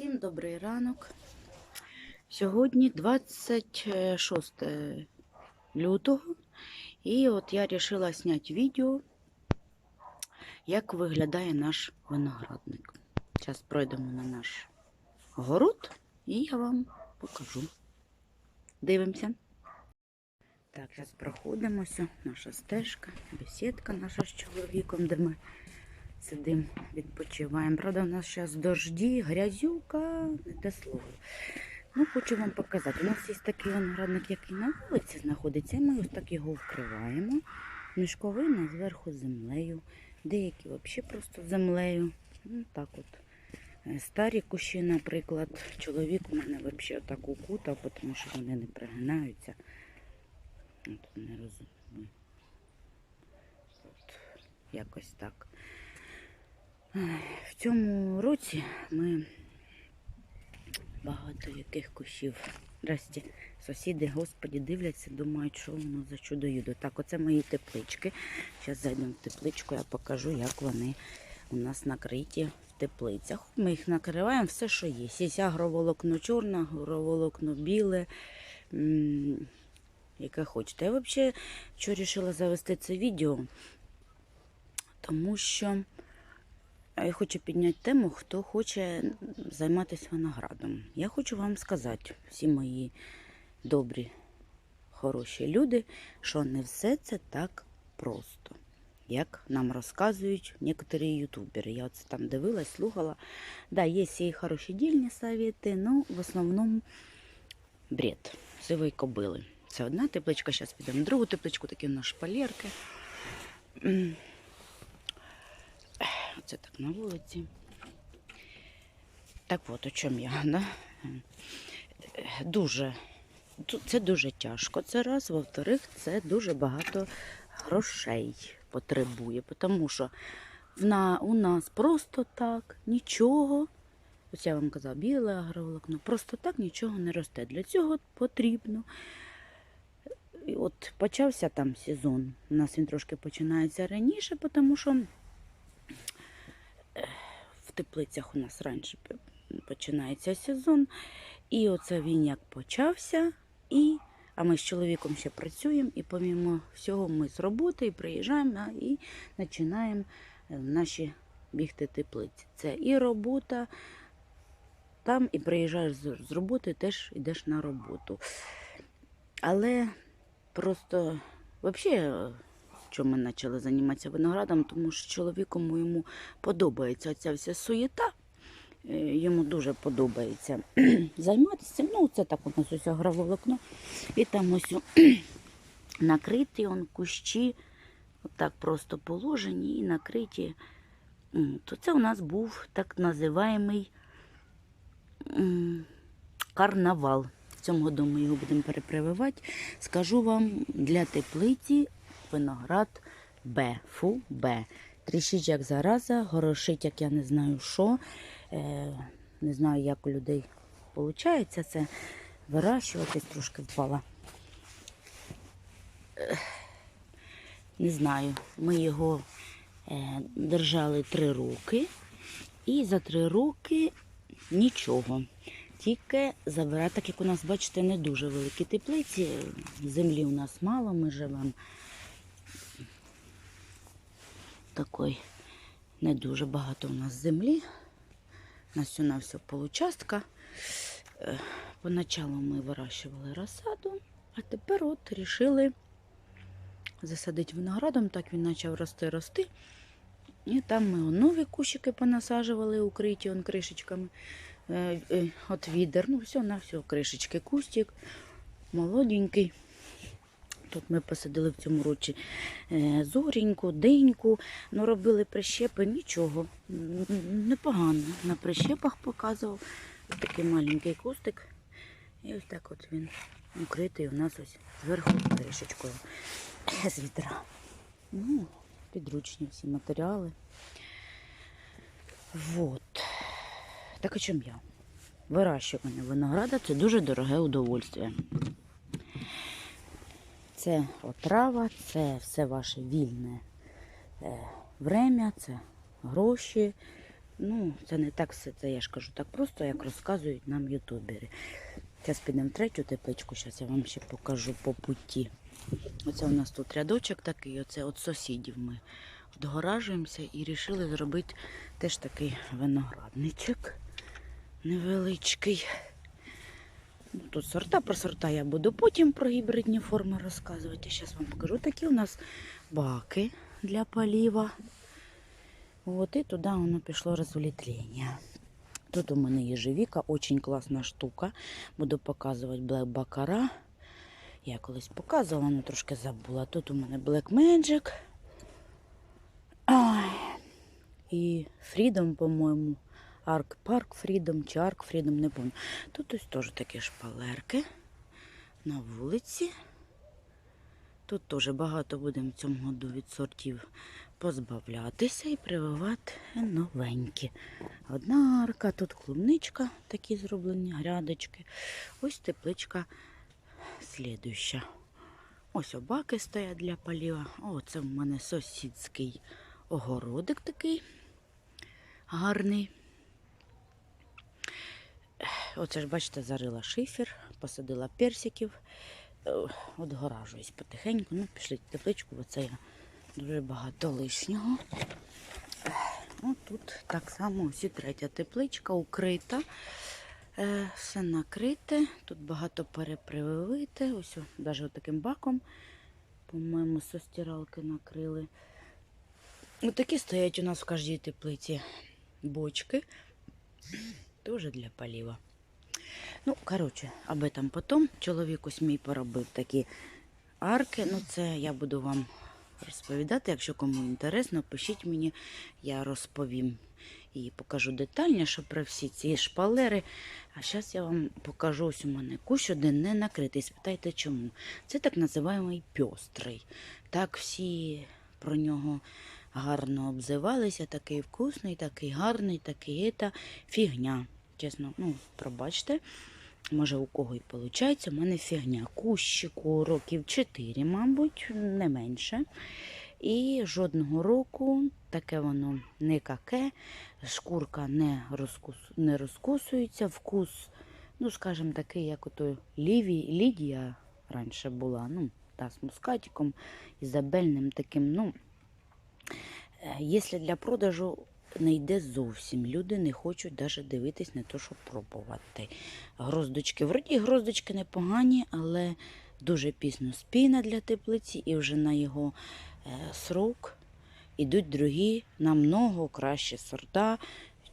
Всім добрий ранок. Сьогодні 26 лютого. І от я вирішила зняти відео, як виглядає наш виноградник. Зараз пройдемо на наш город і я вам покажу. Дивимося. Так, зараз проходимося. Наша стежка, бесідка наша з чоловіком, де ми сидимо, відпочиваємо. Правда, у нас зараз дожді, грязюка, не те слово. Ну, хочу вам показати. У нас є такий виноградник, який на вулиці знаходиться. і Ми ось так його вкриваємо. Мішковина зверху землею. Деякі взагалі просто землею. Ну, так от. Е, Старі кущі, наприклад, чоловік у мене взагалі так укутав, тому що вони не пригинаються. От не розумію. От, якось так. В цьому році ми багато яких кущів. Здрасте. Сусіди, господі, дивляться, думають, що воно за чудо юдо. Так, оце мої теплички. Зараз зайдемо в тепличку, я покажу, як вони у нас накриті в теплицях. Ми їх накриваємо все, що є. Є агроволокно чорне, агроволокно біле. Яке хочете. Я взагалі що вирішила завести це відео, тому що я хочу підняти тему, хто хоче займатися виноградом. Я хочу вам сказати, всі мої добрі, хороші люди, що не все це так просто, як нам розказують некоторі ютубери. Я оце там дивилась, слухала. Да, є і хороші дільні совєти, але в основному бред, сивої кобили. Це одна тепличка, зараз підемо другу тепличку, такі у нас шпалерки. М. Оце так на вулиці. Так от, о чому я, да? Дуже, це дуже тяжко. Це раз, во-вторых, це дуже багато грошей потребує, тому що на, у нас просто так нічого. Ось я вам казала, біле агроволокно, просто так нічого не росте. Для цього потрібно. І от почався там сезон. У нас він трошки починається раніше, тому що теплицях у нас раніше починається сезон. І оце він як почався. І, а ми з чоловіком ще працюємо, і помімо всього ми з роботи і приїжджаємо і починаємо е, наші бігти теплиці. Це і робота там, і приїжджаєш з, роботи, теж йдеш на роботу. Але просто взагалі. Чому ми почали займатися виноградом, тому що чоловіку моєму подобається ця вся суєта. Е, Йому дуже подобається займатися. Ну, це так у нас ось агроволокно. І там ось накриті он, кущі, отак просто положені і накриті. То це у нас був так називаємий карнавал. В цьому году ми його будемо перепрививати. Скажу вам, для теплиці виноград Б. Фу Б. Тріщить як зараза, горошить, як я не знаю що. Е, не знаю, як у людей виходить це вирощуватись, трошки впала. Е, не знаю, ми його е, держали три роки, і за три роки нічого. Тільки забирати, так як у нас, бачите, не дуже великі теплиці. Землі у нас мало, ми живемо такої не дуже багато у нас землі. На всю на все получастка. Е, Поначалу ми вирощували розсаду, а тепер от рішили засадити виноградом. Так він почав рости, рости. І там ми нові кущики понасаджували, укриті он кришечками. Е, е, От відер. Ну, все на все, кришечки, кустик, молоденький. Тут ми посадили в цьому році е, зоріньку, деньку, ну робили прищепи, нічого. Непогано. На прищепах показував. Ось такий маленький кустик. І ось так от він укритий у нас ось зверху кришечкою з відра. Ну, підручні всі матеріали. Вот. Так о чому я? Вирощування винограда це дуже дороге удовольствие. Це отрава, це все ваше вільне е, время, це гроші. Ну, це не так все, це я ж кажу так просто, як розказують нам ютубери. Зараз підемо в третю тепличку, зараз я вам ще покажу по путі. Оце у нас тут рядочок такий, оце от сусідів ми відгоражуємося і вирішили зробити теж такий виноградничок невеличкий. Ну, Тут сорта, про сорта я буду потім про гібридні форми розказувати. Зараз вам покажу. Такі у нас баки для поліва. От і туди воно пішло розвлітлення. Тут у мене єжевіка, очень класна штука. Буду показувати Black Baccarat. Я колись показувала, але трошки забула. Тут у мене Black Magic. Ай. І Freedom, по-моєму. Arc Park Freedom чи Arc Freedom, не пам'ятаю. Тут ось теж такі шпалерки на вулиці. Тут теж багато будемо в цьому году від сортів позбавлятися і прививати новенькі. Одна арка, тут клубничка, такі зроблені грядочки. Ось тепличка слідуща. Ось обаки стоять для поліва. О, це в мене сусідський огородик такий гарний. Оце ж, бачите, зарила шифер, посадила персиків. Е, Отгоражуюсь потихеньку. Ну, пішли тепличку, бо це я дуже багато лишнього. Е, Ну, тут так само ось і третя тепличка укрита. Е, Все накрите. Тут багато перепрививите. Ось навіть таким баком, по-моєму, со стиралки накрили. Ось такі стоять у нас в кожній теплиці бочки. Теж для полива. Ну, коротше, об этом потом. Чоловік ось мій поробив такі арки. Ну, це я буду вам розповідати. Якщо кому інтересно, пишіть мені, я розповім і покажу детальніше про всі ці шпалери. А зараз я вам покажу ось у мене кущ один не накритий. Спитайте чому. Це так називаємий пьострий. Так всі про нього гарно обзивалися. Такий вкусний, такий гарний, такий ета фігня. Чесно, ну, пробачте. Може, у кого і виходить, у мене фігня. Кущику років 4, мабуть, не менше. І жодного року таке воно не каке, шкурка не, розкус, не розкусується, вкус, ну, скажімо, такий, як ото Ліві, Лідія раніше була, ну, та з мускатиком, ізабельним таким, ну, е, якщо для продажу не йде зовсім. Люди не хочуть навіть дивитись на те, щоб пробувати. Гроздочки, вроді гроздочки непогані, але дуже пізно спійна для теплиці, і вже на його е, срок ідуть другі намного кращі сорта,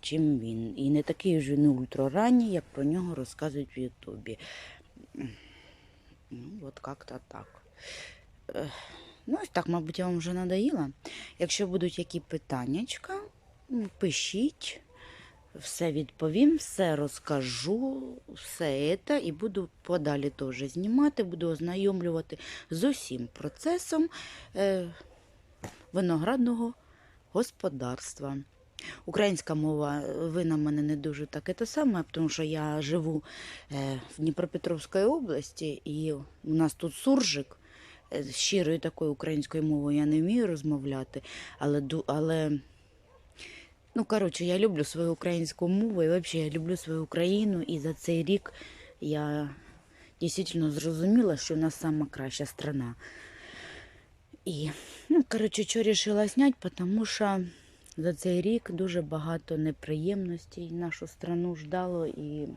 чим він. І не такий вже не ультраранній, як про нього розказують в Ютубі. Ну, от як-то так. Ну, ось так, мабуть, я вам вже надоїла. Якщо будуть які питаннячка, пишіть, все відповім, все розкажу, все це, і буду подалі теж знімати, буду ознайомлювати з усім процесом е, виноградного господарства. Українська мова, ви на мене не дуже так це саме, тому що я живу е, в Дніпропетровській області, і у нас тут суржик. Е, Щирою такою українською мовою я не вмію розмовляти, але, але ну, коротше, я люблю свою українську мову і взагалі я люблю свою Україну. І за цей рік я дійсно зрозуміла, що в нас сама краща страна. І, ну, коротше, що вирішила зняти, тому що за цей рік дуже багато неприємностей нашу страну ждало і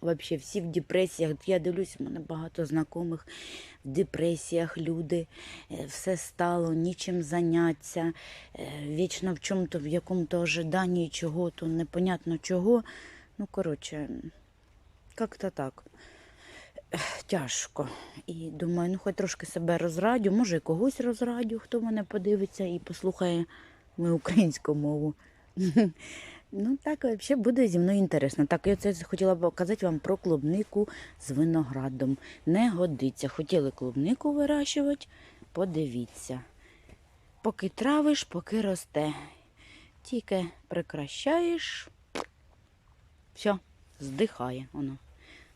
Вообще всі в депресіях. Я дивлюсь, у мене багато знайомих в депресіях люди. Е, Все стало, нічим заняться. е, Вічно в чому-то, в якому-то ожиданні чого-то, непонятно чого. Ну, коротше, як-то так. Тяжко. І думаю, ну хоч трошки себе розрадю, може і когось розрадю, хто мене подивиться і послухає мою українську мову. Ну так, взагалі буде зі мною інтересно. Так, я це хотіла б показати вам про клубнику з виноградом. Не годиться. Хотіли клубнику вирощувати, подивіться. Поки травиш, поки росте. Тільки прикращаєш, все, здихає воно.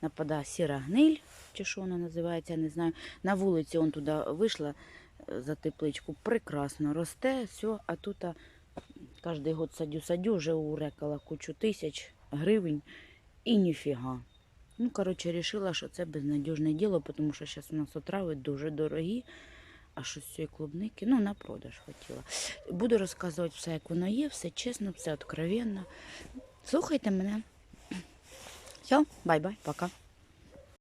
Нападає сіра гниль, чи що вона називається, не знаю. На вулиці он туди вийшла е, за тепличку, прекрасно росте, все, а тут Кожний год садю-садю, вже урекала кучу тисяч гривень і ніфіга. Ну, коротше, вирішила, що це безнадіжне діло, тому що зараз у нас отрави дуже дорогі. А що з цієї клубники? Ну, на продаж хотіла. Буду розказувати все, як воно є, все чесно, все откровенно. Слухайте мене. Все, бай-бай, пока.